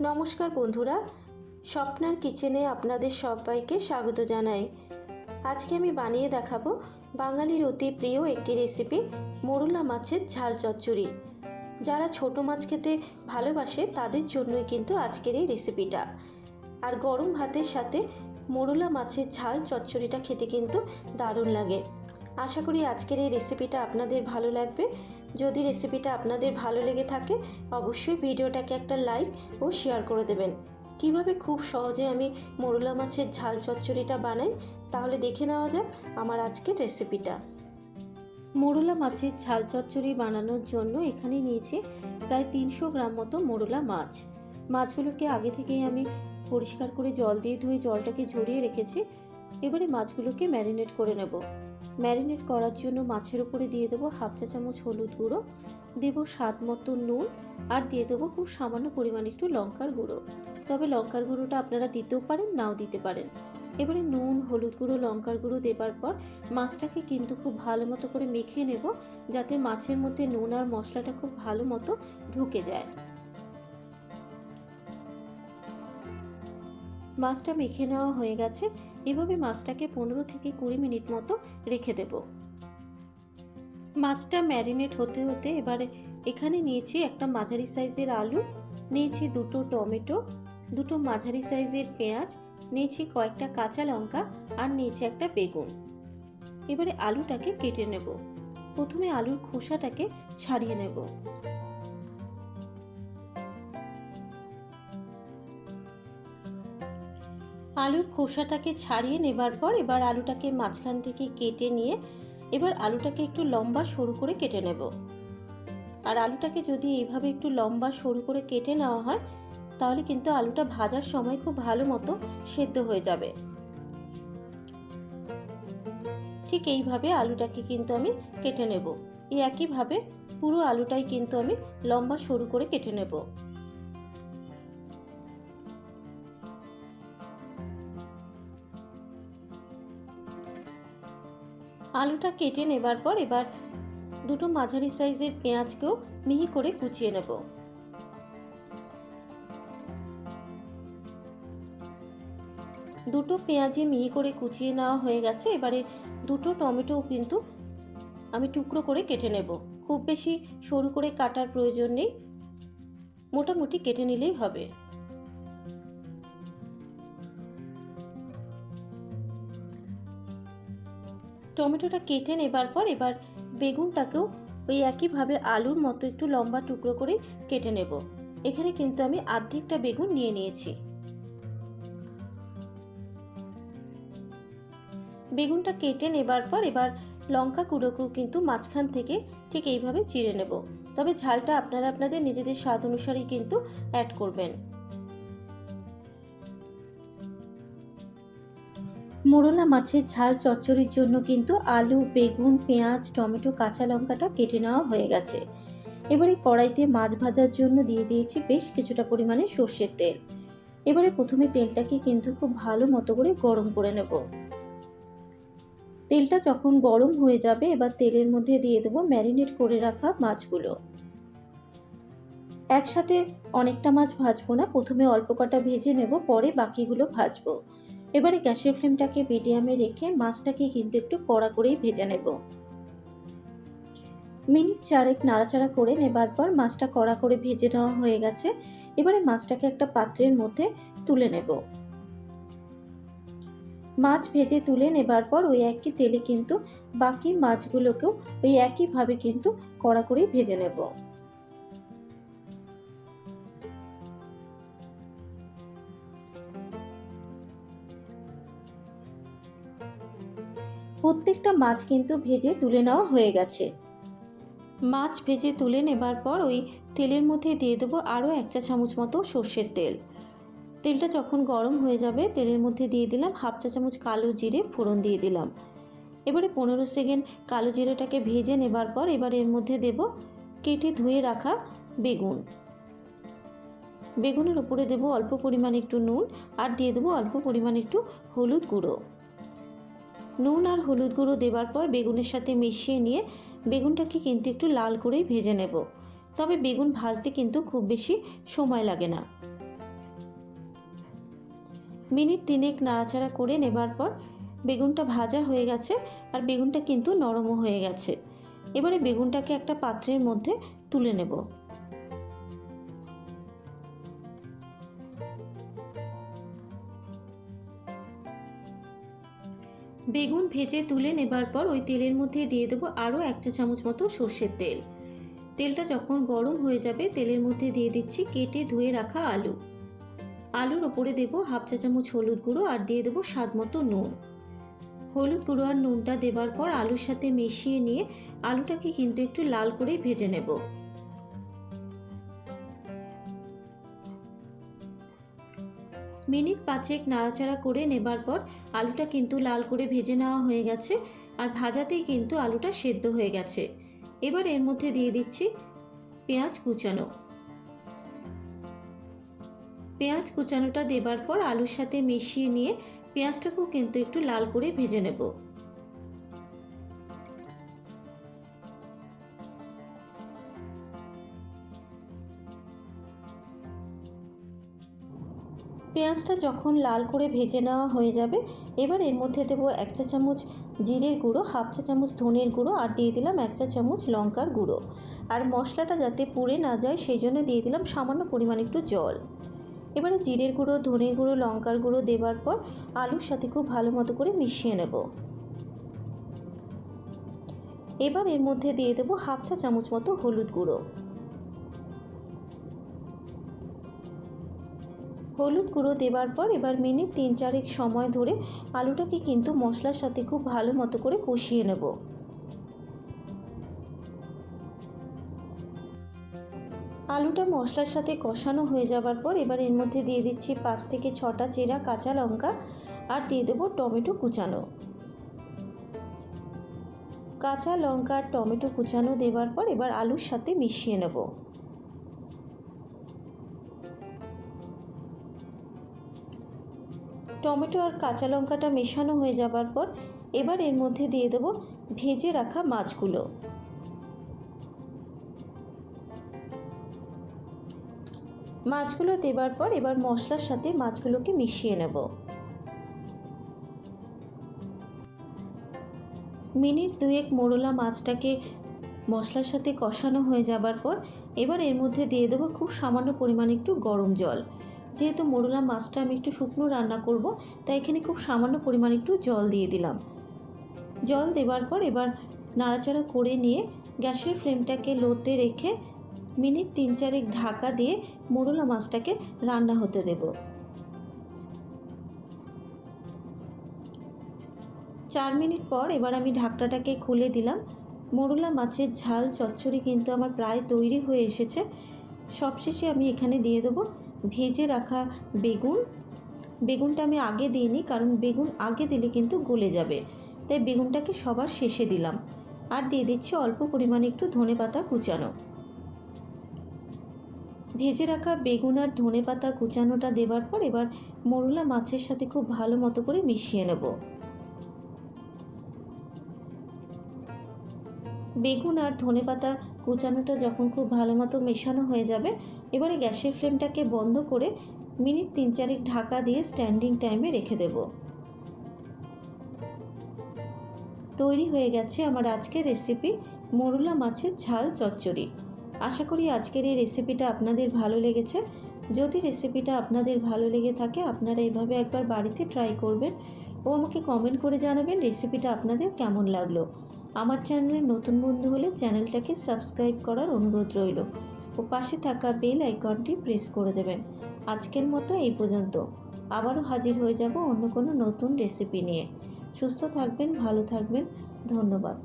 নমস্কার বন্ধুরা, স্বপ্নার কিচেনে আপনাদের সবাইকে স্বাগত জানাই। আজকে আমি বানিয়ে দেখাবো বাঙালির অতি প্রিয় একটি রেসিপি মোরলা মাছের ঝাল চচ্চড়ি। যারা ছোট মাছ খেতে ভালোবাসে, তাদের জন্যই কিন্তু আজকের এই রেসিপিটা আর গরম ভাতের সাথে মোরলা মাছের ঝাল চচ্চড়িটা খেতে কিন্তু দারুণ লাগে। আশা করি আজকের এই রেসিপিটা আপনাদের ভালো লাগবে। যদি রেসিপিটা আপনাদের ভালো লেগে থাকে, অবশ্যই ভিডিওটাকে একটা লাইক ও শেয়ার করে দেবেন। কীভাবে খুব সহজে আমি মোরলা মাছের ঝাল চচ্চড়িটা বানাই, তাহলে দেখে নেওয়া যাক আমার আজকের রেসিপিটা মোরলা মাছের ঝাল চচ্চড়ি বানানোর জন্য এখানে নিয়েছি প্রায় তিনশো গ্রাম মতো মোরলা মাছ। মাছগুলোকে আগে থেকেই আমি পরিষ্কার করে জল দিয়ে ধুয়ে জলটাকে ঝরিয়ে রেখেছি। এবারে মাছগুলোকে ম্যারিনেট করে নেব। ম্যারিনেট করার জন্য মাছের উপরে দিয়ে দেবো হাফ চা চামচ হলুদ গুঁড়ো, দেবো স্বাদ মতো নুন আর দিয়ে দেবো খুব সামান্য পরিমাণ একটু লঙ্কার গুঁড়ো। তবে লঙ্কার গুঁড়োটা আপনারা দিতেও পারেন, নাও দিতে পারেন। এবারে নুন, হলুদ গুঁড়ো, লঙ্কার গুঁড়ো দেবার পর মাছটাকে কিন্তু খুব ভালো মতো করে মেখে নেব যাতে মাছের মধ্যে নুন আর মশলাটা খুব ভালো মতো ঢুকে যায়। মাছটা মেখে নেওয়া হয়ে গেছে। এভাবে মাছটাকে পনেরো থেকে কুড়ি মিনিট মতো রেখে দেব। মাছটা ম্যারিনেট হতে হতে এবারে এখানে নিয়েছি একটা মাঝারি সাইজের আলু, নিয়েছি দুটো টমেটো, দুটো মাঝারি সাইজের পেঁয়াজ, নিয়েছি কয়েকটা কাঁচা লঙ্কা আর নিয়েছি একটা বেগুন। এবারে আলুটাকে কেটে নেব। প্রথমে আলুর খোসাটাকে ছাড়িয়ে নেব। আলুর খোসাটাকে ছাড়িয়ে নেবার পর এবার আলুটাকে মাঝখান থেকে কেটে নিয়ে এবার আলুটাকে একটু লম্বা সরু করে কেটে নেব। আর আলুটাকে যদি এইভাবে একটু লম্বা সরু করে কেটে নেওয়া হয়, তাহলে কিন্তু আলুটা ভাজার সময় খুব ভালো মতো সেদ্ধ হয়ে যাবে। ঠিক এইভাবে আলুটাকে কিন্তু আমি কেটে নেব। এই একইভাবে পুরো আলুটাই কিন্তু আমি লম্বা সরু করে কেটে নেব। আলুটা কেটে নেবার পর এবার দুটো মাঝারি সাইজের পেঁয়াজকেও মিহি করে কুচিয়ে নেব। দুটো পেঁয়াজি মিহি করে কুচিয়ে নেওয়া হয়ে গেছে, এবারে দুটো টমেটোও কিন্তু আমি টুকরো করে কেটে নেব। খুব বেশি সরু করে কাটার প্রয়োজন নেই, মোটামুটি কেটে নিলেই হবে। টমেটোটা কেটে নেবার পর এবার বেগুনটাকেও ওই একইভাবে আলুর মতো একটু লম্বা টুকরো করে কেটে নেব। এখানে কিন্তু আমি আর্ধেকটা বেগুন নিয়ে নিয়েছি। বেগুনটা কেটে নেবার পর এবার লঙ্কা কুড়োকেও কিন্তু মাঝখান থেকে ঠিক এইভাবে চিড়ে নেব। তবে ঝালটা আপনারা আপনাদের নিজেদের স্বাদ অনুসারেই কিন্তু অ্যাড করবেন। মোরলা মাছের ঝাল চচ্চড়ির জন্য কিন্তু আলু, বেগুন, পেঁয়াজ, টমেটো, কাঁচা লঙ্কাটা কেটে নেওয়া হয়ে গেছে। এবারে কড়াইতে মাছ ভাজার জন্য দিয়ে দিয়েছি বেশ কিছুটা পরিমাণে সর্ষের তেল। এবারে প্রথমে তেলটাকে কিন্তু খুব ভালো মতো করে গরম করে নেব। তেলটা যখন গরম হয়ে যাবে, এবার তেলের মধ্যে দিয়ে দেবো ম্যারিনেট করে রাখা মাছগুলো। একসাথে অনেকটা মাছ ভাজবো না, প্রথমে অল্প কটা ভেজে নেব, পরে বাকিগুলো ভাজবো। এবারে গ্যাসের ফ্লেমটাকে মিডিয়ামে রেখে মাছটাকে কিন্তু একটু কড়া করেই ভেজে নেব। মিনিট চারেক নাড়াচাড়া করে নেবার পর মাছটা কড়া করে ভেজে নেওয়া হয়ে গেছে। এবারে মাছটাকে একটা পাত্রের মধ্যে তুলে নেব। মাছ ভেজে তুলে নেবার পর ওই একই তেলে কিন্তু বাকি মাছগুলোকেও ওই একইভাবে কিন্তু কড়া করেই ভেজে নেব। প্রত্যেকটা মাছ কিন্তু ভেজে তুলে নেওয়া হয়ে গেছে। মাছ ভেজে তুলে নেবার পর ওই তেলের মধ্যে দিয়ে দেবো আরও এক চা চামচ মতো সর্ষের তেল। তেলটা যখন গরম হয়ে যাবে, তেলের মধ্যে দিয়ে দিলাম হাফ চা চামচ কালো জিরে ফোড়ন দিয়ে দিলাম। এবারে পনেরো সেকেন্ড কালো জিরেটাকে ভেজে নেবার পর এবার এর মধ্যে দেব কেটে ধুয়ে রাখা বেগুন। বেগুনের উপরে দেবো অল্প পরিমাণ একটু নুন আর দিয়ে দেবো অল্প পরিমাণ একটু হলুদ গুঁড়ো। নুন আর হলুদ গুঁড়ো দেবার পর বেগুনের সাথে মিশিয়ে নিয়ে বেগুনটাকে কিন্তু একটু লাল করেই ভেজে নেব। তবে বেগুন ভাজতে কিন্তু খুব বেশি সময় লাগে না। মিনিট তিনেক নাড়াচাড়া করে নেবার পর বেগুনটা ভাজা হয়ে গেছে আর বেগুনটা কিন্তু নরমও হয়ে গেছে। এবারে বেগুনটাকে একটা পাত্রের মধ্যে তুলে নেব। বেগুন ভেজে তুলে নেবার পর ওই তেলের মধ্যে দিয়ে দেবো আরও এক চা চামচ মতো সর্ষের তেল। তেলটা যখন গরম হয়ে যাবে, তেলের মধ্যে দিয়ে দিচ্ছি কেটে ধুয়ে রাখা আলু। আলুর ওপরে দেবো হাফ চা চামচ হলুদ গুঁড়ো আর দিয়ে দেবো স্বাদ মতো নুন। হলুদ গুঁড়ো আর নুনটা দেবার পর আলুর সাথে মিশিয়ে নিয়ে আলুটাকে কিন্তু একটু লাল করে ভেজে নেব। মিনিট পাঁচেক নাড়াচাড়া করে নেবার পর আলুটা কিন্তু লাল করে ভেজে নেওয়া হয়ে গেছে আর ভাজাতেই কিন্তু আলুটা সেদ্ধ হয়ে গেছে। এবার এর মধ্যে দিয়ে দিচ্ছি পেঁয়াজ কুচানো। পেঁয়াজ কুচানোটা দেবার পর আলুর সাথে মিশিয়ে নিয়ে পেঁয়াজটাকেও কিন্তু একটু লাল করে ভেজে নেব। পেঁয়াজটা যখন লাল করে ভেজে নেওয়া হয়ে যাবে, এবার এর মধ্যে দেবো এক চা চামচ জিরের গুঁড়ো, হাফ চা চামচ ধনের গুঁড়ো আর দিয়ে দিলাম এক চা চামচ লঙ্কার গুঁড়ো। আর মশলাটা যাতে পুড়ে না যায়, সেই জন্য দিয়ে দিলাম সামান্য পরিমাণ একটু জল। এবারে জিরের গুঁড়ো, ধনের গুঁড়ো, লঙ্কার গুঁড়ো দেবার পর আলুর সাথে খুব ভালো মতো করে মিশিয়ে নেব। এবার এর মধ্যে দিয়ে দেবো হাফ চা চামচ মতো হলুদ গুঁড়ো। হলুদ গুঁড়ো দেবার পর এবার মিনিট তিন চারেক সময় ধরে আলুটাকে কিন্তু মশলার সাথে খুব ভালো মতো করে কষিয়ে নেব। আলুটা মশলার সাথে কষানো হয়ে যাবার পর এবার এর মধ্যে দিয়ে দিচ্ছি পাঁচ থেকে ছটা চেরা কাঁচা লঙ্কা আর দিয়ে দেবো টমেটো কুচানো। কাঁচা লঙ্কা আর টমেটো কুচানো দেবার পর এবার আলুর সাথে মিশিয়ে নেব। টমেটো আর কাঁচা লঙ্কাটা মেশানো হয়ে যাবার পর এবার এর মধ্যে দিয়ে দেবো ভেজে রাখা মাছগুলো। মাছগুলো দেবার পর এবার মশলার সাথে মাছগুলোকে মিশিয়ে নেব। মিনিট দুয়েক মোড়লা মাছটাকে মশলার সাথে কষানো হয়ে যাবার পর এবার এর মধ্যে দিয়ে দেবো খুব সামান্য পরিমাণ একটু গরম জল। যেহেতু মোড়লা মাছটা আমি একটু শুকনো রান্না করব, তাই এখানে খুব সামান্য পরিমাণ একটু জল দিয়ে দিলাম। জল দেবার পর এবার নাড়াচাড়া করে নিয়ে গ্যাসের ফ্লেমটাকে লোতে রেখে মিনিট তিন চারেক ঢাকা দিয়ে মোড়লা মাছটাকে রান্না হতে দেব। চার মিনিট পর এবার আমি ঢাকনাটাকে খুলে দিলাম। মোড়লা মাছের ঝাল চচ্চড়ি কিন্তু আমার প্রায় তৈরি হয়ে এসেছে। সবশেষে আমি এখানে দিয়ে দেবো ভেজে রাখা বেগুন। বেগুনটা আমি আগে দিইনি, কারণ বেগুন আগে দিলে কিন্তু গলে যাবে। তাই বেগুনটাকে সবার শেষে দিলাম। আর দিয়ে দিচ্ছি অল্প পরিমাণে একটু ধনে পাতা কুচানো। ভেজে রাখা বেগুন আর ধনে পাতা কুচানোটা দেবার পর এবার মোরলা মাছের সাথে খুব ভালো মতো করে মিশিয়ে নেব। বেগুন আর ধনে পাতা কুচানোটা যখন খুব ভালো মতো মেশানো হয়ে যাবে এবারে গ্যাসের ফ্লেমটাকে বন্ধ করে মিনিট তিন চারেক ঢাকা দিয়ে স্ট্যান্ডিং টাইমে রেখে দেব। তৈরি হয়ে গেছে আমার আজকের রেসিপি মোরলা মাছের ঝাল চচ্চড়ি। আশা করি আজকের এই রেসিপিটা আপনাদের ভালো লেগেছে। যদি রেসিপিটা আপনাদের ভালো লেগে থাকে, আপনারা এভাবে একবার বাড়িতে ট্রাই করবেন ও আমাকে কমেন্ট করে জানাবেন রেসিপিটা আপনাদের কেমন লাগল। আমার চ্যানেলে নতুন বন্ধু হলে চ্যানেলটাকে সাবস্ক্রাইব করার অনুরোধ রইল। ও পাশে থাকা বেল আইকনটি প্রেস করে দেবেন। আজকের মতো এই পর্যন্ত। আবারও হাজির হয়ে যাব অন্য কোনো নতুন রেসিপি নিয়ে। সুস্থ থাকবেন, ভালো থাকবেন। ধন্যবাদ।